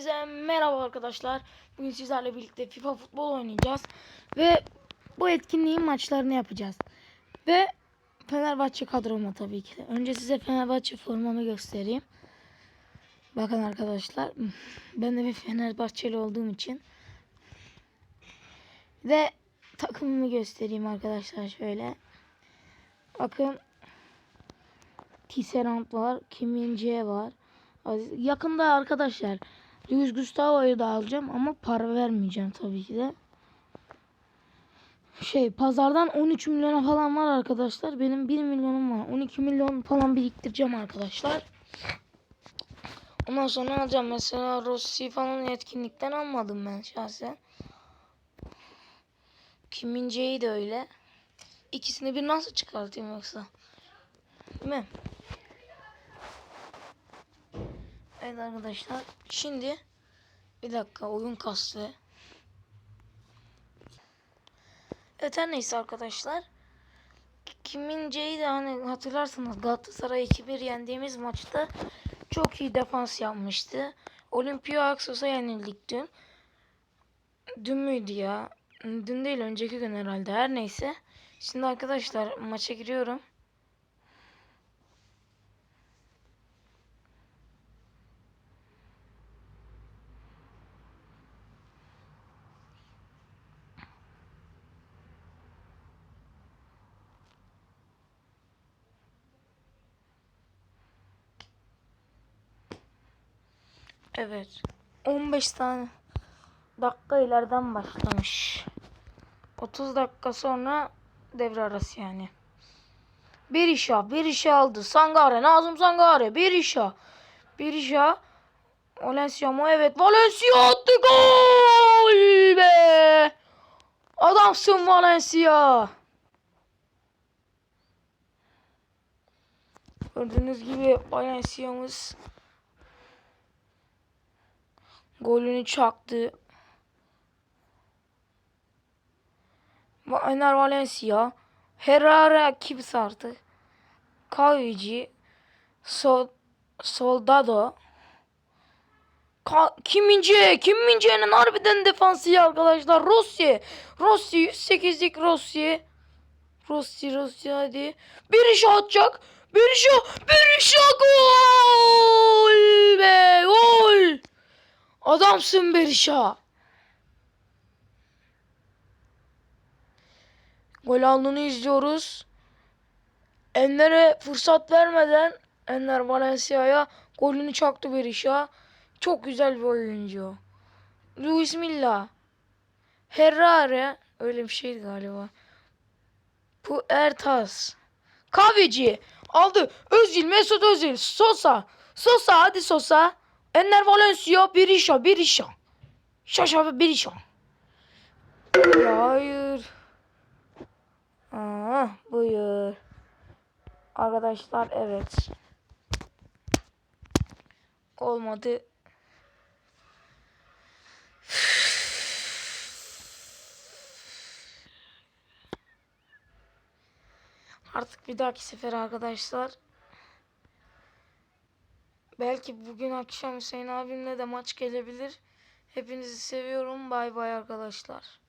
Hepinize merhaba arkadaşlar. Bugün sizlerle birlikte FIFA futbol oynayacağız. Ve bu etkinliğin maçlarını yapacağız. Ve Fenerbahçe kadroma tabii ki. Önce size Fenerbahçe formamı göstereyim. Bakın arkadaşlar. Ben de bir Fenerbahçeli olduğum için. Ve takımımı göstereyim arkadaşlar şöyle. Bakın. Tisserand var. Kim Min-jae var. Yakında arkadaşlar Luis Gustavo'yu da alacağım ama para vermeyeceğim tabii ki de. Şey pazardan 13 milyona falan var arkadaşlar. Benim 1 milyonum var. 12 milyon falan biriktireceğim arkadaşlar. Ondan sonra alacağım. Mesela Rossi falan etkinlikten almadım ben şahsen. Kim Min-jae'yi de öyle. İkisini bir nasıl çıkartayım yoksa? Değil mi? Evet arkadaşlar. Şimdi bir dakika oyun kastı. Evet her neyse arkadaşlar. Kimin C'yi de hani hatırlarsanız Galatasaray 2-1 yendiğimiz maçta çok iyi defans yapmıştı. Olympiakos'a yenildik dün. Dün müydü ya? Dün değil önceki gün herhalde her neyse. Şimdi arkadaşlar maça giriyorum. Evet. 15 tane dakika ileriden başlamış. 30 dakika sonra devre arası yani. Bir işa, bir işe aldı. Sangare, Nazım Sangare, bir işa. Bir işa. Valencia mı? Evet, Valencia attı gol be! Adamsın Valencia. Gördüğünüz gibi Valencia'mız golünü çaktı. Ener Valencia, Herrera kimse artık. Kavici, Sol, Soldado, Ka Kim Min-jae, Kim Min-jae'nin harbiden defansı arkadaşlar. Rossi, Rossi 108'lik Rossi. Rossi, Rossi hadi. Bir iş atacak. Bir iş, bir iş gol be, gol. Adamsın Berisha. Gol aldığını izliyoruz. Enler'e fırsat vermeden Enler Valencia'ya golünü çaktı Berisha. Çok güzel bir oyuncu. Luis Milla. Herrera. Öyle bir şeydi galiba. Puertas. Kahveci. Aldı. Özil. Mesut Özil. Sosa. Sosa. Hadi Sosa. Enner Valencia. Berisha. Berisha. Şaşa ve Berisha. Hayır. Aa, buyur. Arkadaşlar evet. Olmadı. Artık bir dahaki sefer arkadaşlar. Belki bugün akşam Hüseyin abimle de maç gelebilir. Hepinizi seviyorum. Bay bay arkadaşlar.